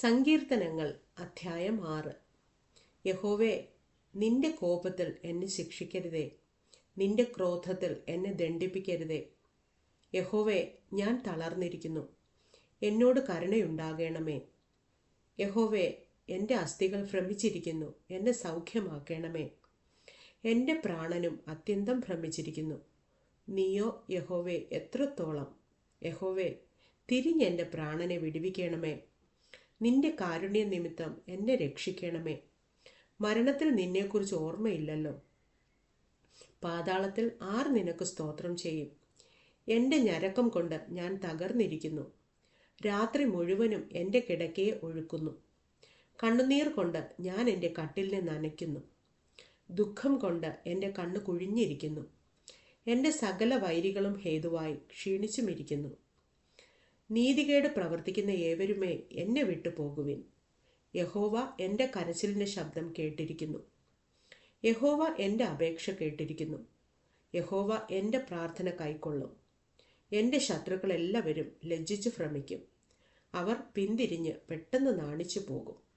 സങ്കീർത്തനങ്ങൾ അധ്യായം ആറ്. യഹോവേ നിന്റെ കോപത്തിൽ എന്നെ ശിക്ഷിക്കരുതേ. നിന്റെ ക്രോധത്തിൽ എന്നെ ദണ്ഡിപ്പിക്കരുതേ. യഹോവേ ഞാൻ തളർന്നിരിക്കുന്നു. എന്നോട് കരുണയുണ്ടാകണമേ. യഹോവേ എന്റെ അസ്ഥികൾ ഭ്രമിച്ചിരിക്കുന്നു. എന്നെ സൗഖ്യമാക്കണമേ. എന്റെ പ്രാണനും അത്യന്തം ഭ്രമിച്ചിരിക്കുന്നു. നീയോ യഹോവേ എത്രത്തോളം? യഹോവേ തിരിഞ്ഞെന്റെ പ്രാണനെ വിടുവിക്കണമേ. നിന്റെ കാരുണ്യ നിമിത്തം എന്നെ രക്ഷിക്കണമേ. മരണത്തിൽ നിന്നെക്കുറിച്ച് ഓർമ്മയില്ലല്ലോ. പാതാളത്തിൽ ആർ നിനക്ക് സ്തോത്രം ചെയ്യും? എന്റെ ഞരക്കം കൊണ്ട് ഞാൻ തകർന്നിരിക്കുന്നു. രാത്രി മുഴുവനും എന്റെ കിടക്കയെ ഒഴുക്കുന്നു. കണ്ണുനീർ കൊണ്ട് ഞാൻ എന്റെ കട്ടിലിനെ നനയ്ക്കുന്നു. ദുഃഖം കൊണ്ട് എന്റെ കണ്ണ് കുഴിഞ്ഞിരിക്കുന്നു. എന്റെ സകല വൈരികളും ഹേതുവായി ക്ഷീണിച്ചുമിരിക്കുന്നു. നീതികേട് പ്രവർത്തിക്കുന്ന ഏവരുമേ എന്നെ വിട്ടു പോകുവിൻ. യഹോവ എന്റെ കരച്ചിലിന്റെ ശബ്ദം കേട്ടിരിക്കുന്നു. യഹോവ എന്റെ അപേക്ഷ കേട്ടിരിക്കുന്നു. യഹോവ എന്റെ പ്രാർത്ഥന കൈക്കൊള്ളും. എന്റെ ശത്രുക്കളെല്ലാവരും ലജ്ജിച്ച് ഭ്രമിക്കും. അവർ പിന്തിരിഞ്ഞ് പെട്ടെന്ന് നാണിച്ചു പോകും.